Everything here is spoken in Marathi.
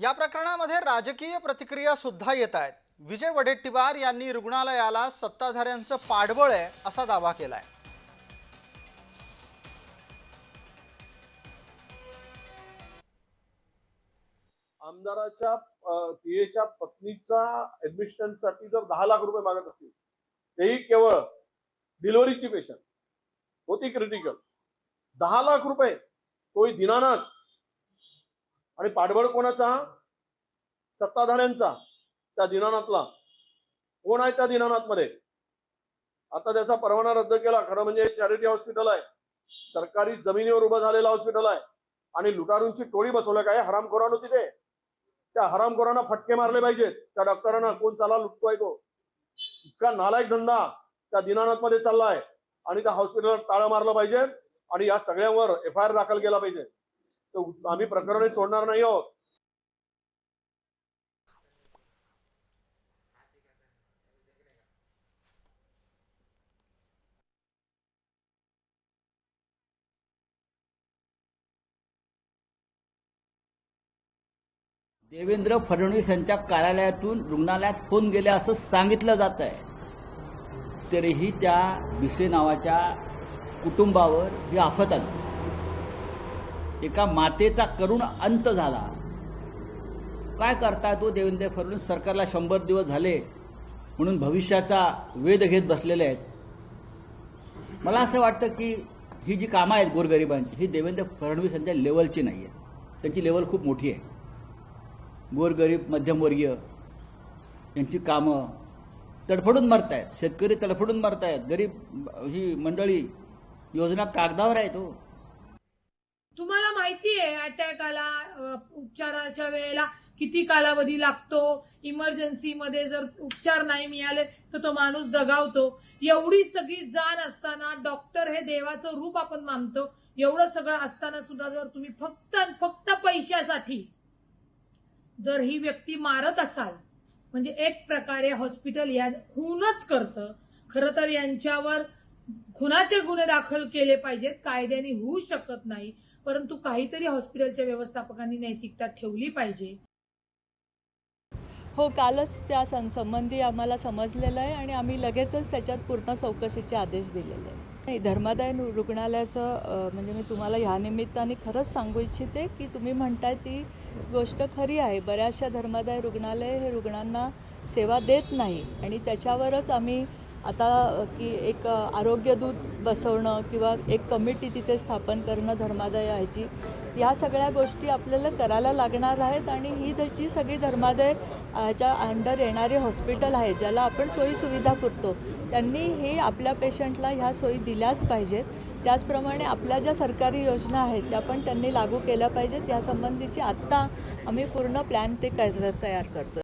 या प्रकरणामध्ये राजकीय प्रतिक्रिया सुद्धा येत आहेत. विजय वडेट्टीवार यांनी रुग्णालयाला सत्ताधाऱ्यांचं पाठबळ आहे असा दावा केलाय. आमदाराच्या पीएच्या पत्नीचा ऍडमिशनसाठी जर दहा लाख रुपये मागत असतील तेही केवळ डिलिव्हरीची पेशंट. होती क्रिटिकल दहा लाख रुपये तोही दिनानाथ. आणि पाठबळ कोणाचा? सत्ताधाऱ्यांचा. त्या दिनानाथला. कोण आहे त्या दिनानाथमध्ये? आता त्याचा परवाना रद्द केला. खरं म्हणजे चॅरिटी हॉस्पिटल आहे. सरकारी जमिनीवर उभं झालेलं हॉस्पिटल आहे. आणि लुटारूंची टोळी बसवल्या काय हरामखोरानो तिथे. त्या हरामखोरांना फटके मारले पाहिजेत. त्या डॉक्टरांना कोण चाला? लुटतोय तो. इतका नालायक धंदा त्या दिनानाथमध्ये चाललाय. आणि त्या हॉस्पिटलला टाळं मारलं पाहिजे आणि या सगळ्यांवर एफ आय आर दाखल केला पाहिजे. आम्ही प्रकरण सोडणार नाही आहोत. देवेंद्र फडणवीस यांच्या कार्यालयातून रुग्णालयात फोन गेले असं सांगितलं जात आहे. तरीही त्या बिसे नावाच्या कुटुंबावर ही आफत आली. एका मातेचा करुण अंत झाला. काय करताय तो देवेंद्र फडणवीस? सरकारला शंभर दिवस झाले म्हणून भविष्याचा वेध घेत बसलेले आहेत. मला असं वाटतं की ही जी कामं आहेत गोरगरिबांची ही देवेंद्र फडणवीस यांच्या लेवलची नाही आहे त्यांची लेवल खूप मोठी आहे. गोरगरीब मध्यमवर्गीय यांची कामं तडफडून मरतायत. शेतकरी तडफडून मरतायत. गरीब ही मंडळी योजना कागदावर आहेत हो तुम्हाला माहिती आहे अटॅक आला उपचाराच्या वेळेला किती कालावधी लागतो? इमर्जन्सीमध्ये जर उपचार नाही मिळाले तर तो माणूस दगावतो. एवढी सगळी जाण असताना डॉक्टर हे देवाचं रूप आपण मानतो. एवढं सगळं असताना सुद्धा जर तुम्ही फक्त फक्त पैशासाठी जर ही व्यक्ती मारत असाल म्हणजे एक प्रकारे हॉस्पिटल या खूनच करतं खरं तर यांच्यावर खुनाचे गुन्हे दाखल केले पाहिजेत कायद्याने होऊ शकत नाही. परंतु काहीतरी हॉस्पिटलच्या व्यवस्थापकांनी नैतिकता ठेवली पाहिजे. हो कालच त्या सं संबंधी आम्हाला समजलेलं आहे आणि आम्ही लगेचच त्याच्यात पूर्ण चौकशीचे आदेश दिलेले आहे नाही धर्मादाय रुग्णालयाचं म्हणजे मी तुम्हाला ह्या निमित्ताने खरंच सांगू इच्छिते की तुम्ही म्हणताय ती गोष्ट खरी आहे. बऱ्याचशा धर्मादाय रुग्णालय हे रुग्णांना सेवा देत नाही आणि त्याच्यावरच आम्ही आता की एक आरोग्यदूत बसवणं किंवा एक कमिटी तिथे स्थापन करणं धर्मादाय ह्याची या सगळ्या गोष्टी आपल्याला करायला लागणार आहेत आणि ही त्याची सगळी धर्मादाय ह्याच्या अंडर येणारे हॉस्पिटल आहे ज्याला आपण सोयीसुविधा पुरतो. त्यांनी हे आपल्या पेशंटला ह्या सोयी दिल्याच पाहिजेत. त्याचप्रमाणे आपल्या ज्या सरकारी योजना आहेत त्या पण त्यांनी लागू केल्या पाहिजेत. यासंबंधीची आत्ता आम्ही पूर्ण प्लॅन ते कर तयार करतो